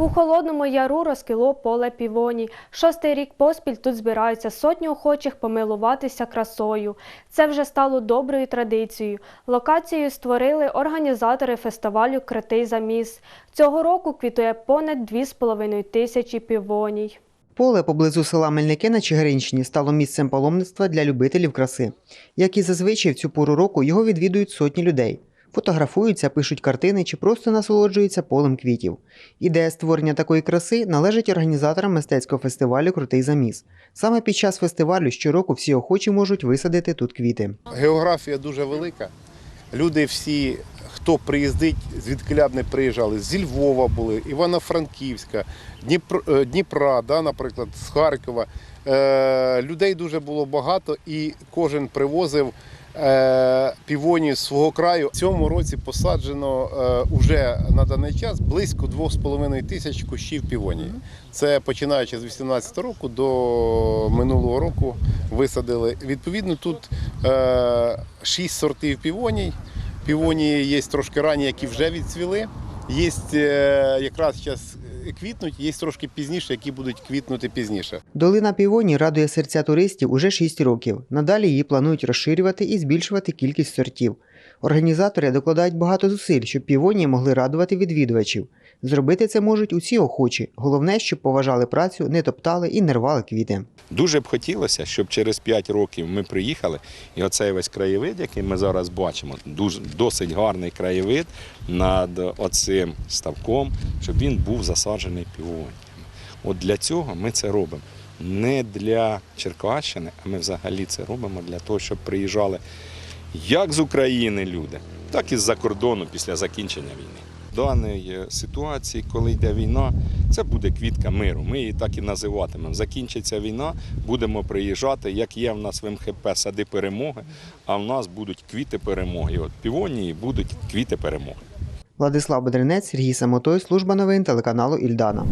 У холодному яру розкило поле півоній. Шостий рік поспіль тут збираються сотні охочих помилуватися красою. Це вже стало доброю традицією. Локацію створили організатори фестивалю Критий заміс. Цього року квітує понад 2,5 тисячі півоній. Поле поблизу села Мельники на Чигиринщині стало місцем паломництва для любителів краси. Як і зазвичай в цю пору року його відвідують сотні людей. Фотографуються, пишуть картини чи просто насолоджуються полем квітів. Ідея створення такої краси належить організаторам мистецького фестивалю Крутий заміс. Саме під час фестивалю щороку всі охочі можуть висадити тут квіти. Географія дуже велика. Люди всі, хто приїздить, звідки б не приїжджали, зі Львова були, Івано-Франківська, Дніпр, е, Дніпра, да, наприклад, з Харкова. Е, людей дуже було багато і кожен привозив е, півонію з свого краю. В цьому році посаджено вже уже на даний час близько 2,5 тисяч кущів півонії. Це починаючи з 18 року до минулого року висадили. Відповідно, тут е, 6 сортів півоній. Півонії є трошки ранні, які вже відцвіли. Є е, якраз зараз квітнуть, є трошки пізніше, які будуть квітнути пізніше. Долина Півоні радує серця туристів уже 6 років. Надалі її планують розширювати і збільшувати кількість сортів. Організатори докладають багато зусиль, щоб півонії могли радувати відвідувачів. Зробити це можуть усі охочі. Головне, щоб поважали працю, не топтали і не рвали квіти. Дуже б хотілося, щоб через 5 років ми приїхали, і оцей весь краєвид, який ми зараз бачимо, дуже досить гарний краєвид над оцим ставком, щоб він був засаджений півоніями. От для цього ми це робимо. Не для Черкащини, а ми взагалі це робимо для того, щоб приїжджали як з України люди, так і з-за кордону після закінчення війни. В даній е, ситуації, коли йде війна, це буде квітка миру. Ми її так і називатимемо. Закінчиться війна, будемо приїжджати, як є в нас в МХП сади перемоги, а в нас будуть квіти перемоги. От півонії будуть квіти перемоги. Владислав Бедренець, Сергій Самотой, служба новин телеканалу Ільдана.